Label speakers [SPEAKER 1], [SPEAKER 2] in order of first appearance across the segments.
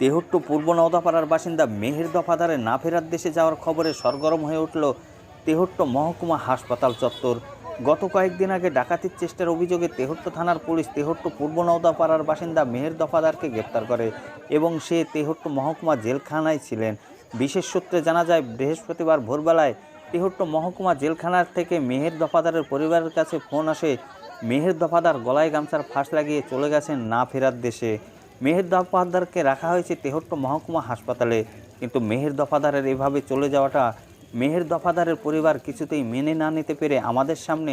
[SPEAKER 1] তেহট্ট পূর্ব নওদাপাড়ার বাসিন্দা মেহের দফাদারে না ফেরার দেশে যাওয়ার খবরে সরগরম হয়ে উঠল তেহট্ট মহকুমা হাসপাতাল চত্বর। গত কয়েকদিন আগে ডাকাতির চেষ্টার অভিযোগে তেহট্ট থানার পুলিশ তেহট্ট পূর্ব নওদাপাড়ার বাসিন্দা মেহের দফাদারকে গ্রেপ্তার করে এবং সে তেহট্ট মহকুমা জেলখানায় ছিলেন। বিশেষ সূত্রে জানা যায়, বৃহস্পতিবার ভোরবেলায় তেহট্ট মহকুমা জেলখানার থেকে মেহের দফাদারের পরিবারের কাছে ফোন আসে। মেহের দফাদার গলায় গামছার ফাঁস লাগিয়ে চলে গেছেন না ফেরার দেশে। মেহের দফাদারকে রাখা হয়েছে তেহট্ট মহকুমা হাসপাতালে। কিন্তু মেহের দফাদারের এভাবে চলে যাওয়াটা মেহের দফাদারের পরিবার কিছুতেই মেনে না নিতে পেরে আমাদের সামনে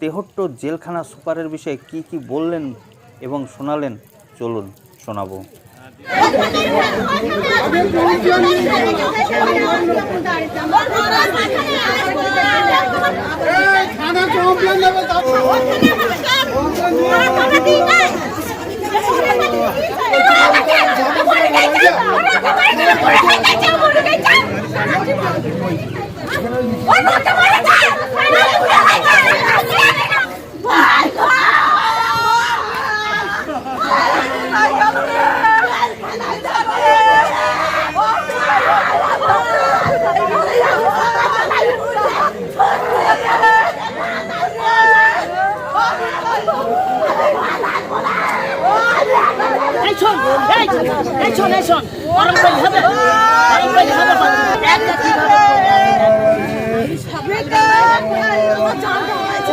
[SPEAKER 1] তেহট্ট জেলখানা সুপারের বিষয়ে কি কি বললেন এবং শোনালেন, চলুন শোনাবো।
[SPEAKER 2] খানা
[SPEAKER 3] শোন এই শোন এই শোন গরম করে হবে গরম করে হবে। একটা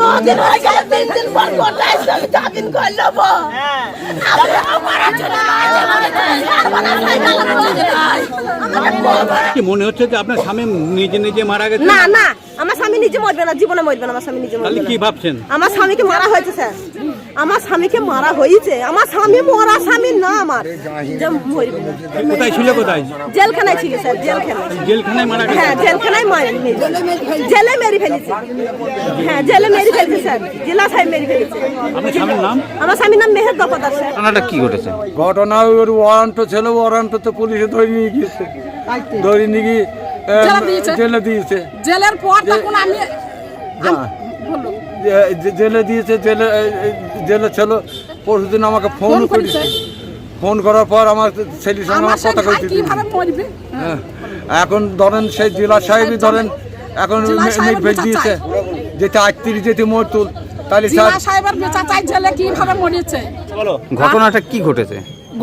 [SPEAKER 4] নদিন হয়ে গেল তিন দিন পর কোটায় সঙ্গে জামিন করে নেব।
[SPEAKER 5] কি মনে হচ্ছে যে আপনার স্বামী নিজে নিজে মারা গেছে?
[SPEAKER 4] না না আমার স্বামী নিজে মরবে না জীবনে মরবে না আমার স্বামী নিজে মরবে
[SPEAKER 5] কি ভাবছেন?
[SPEAKER 4] আমার স্বামীকে মারা হয়েছে স্যার। আমার স্বামীকে মারা হয়েছে। আমার স্বামী মরা স্বামী না আমার।
[SPEAKER 5] কোথায় ছিল কোথায়?
[SPEAKER 4] জেলখানায় ছিল স্যার জেলখানায়।
[SPEAKER 5] জেলখানায় মারা গেছে?
[SPEAKER 4] হ্যাঁ জেলখানায় মারে জেলে মেরে ফেলেছে। হ্যাঁ জেলে মেরে ফেলেছে স্যার জেলা সাহেব মেরে ফেলেছে
[SPEAKER 5] আপনার স্বামীর নাম?
[SPEAKER 4] আমার স্বামীর নাম মেহের দফাদার স্যার।
[SPEAKER 1] ঘটনাটা কি ঘটেছে?
[SPEAKER 2] ঘটনা ওর ওয়ারেন্ট ছিল ওয়ারেন্ট তো পুলিশে ধরে নিয়ে গিয়েছে। ধরে নিয়ে গিয়ে
[SPEAKER 6] জেলে দিয়েছে?
[SPEAKER 2] জেলে দিয়েছে।
[SPEAKER 6] জেলের পর তখন আমি
[SPEAKER 2] যা। যে- যে- জেলে দিয়েছে জেলে ছিল। পরশুদিন আমাকে ফোন করেছে। ফোন করার পর আমার ছেলের সঙ্গে
[SPEAKER 6] আমার
[SPEAKER 2] কথা কইতে হ্যাঁ। এখন ধরেন সেই জেলা সাহেবই ধরেন এখন দিয়েছে। যেটা আটত্রিশ যেতে মরতুল তাহলে
[SPEAKER 6] জিলা সাহেবের বেচা চাই জেলে কীভাবে মরেছে?
[SPEAKER 1] ঘটনাটা কি ঘটেছে?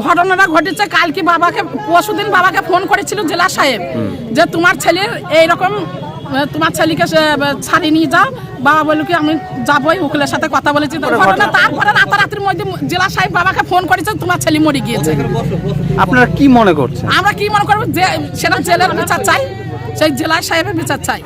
[SPEAKER 6] ঘটনাটা ঘটেছে কালকে বাবাকে পরশুদিন বাবাকে ফোন করেছিল জেলা সাহেব যে তোমার ছেলের এইরকম তোমার ছেলেকে ছাড়িয়ে নিয়ে যাও। বাবা বলল কি আমি যাবোই উকিলের সাথে কথা বলেছি। ঘটনা তারপরে রাতারাতির মধ্যে জেলা সাহেব বাবাকে ফোন করেছে তোমার ছেলে মরে গিয়েছে।
[SPEAKER 1] আপনারা কি মনে করছেন?
[SPEAKER 6] আমরা কি মনে করব? যে সেটা জেলের বিচার চাই সেই জেলা সাহেবের বিচার চাই।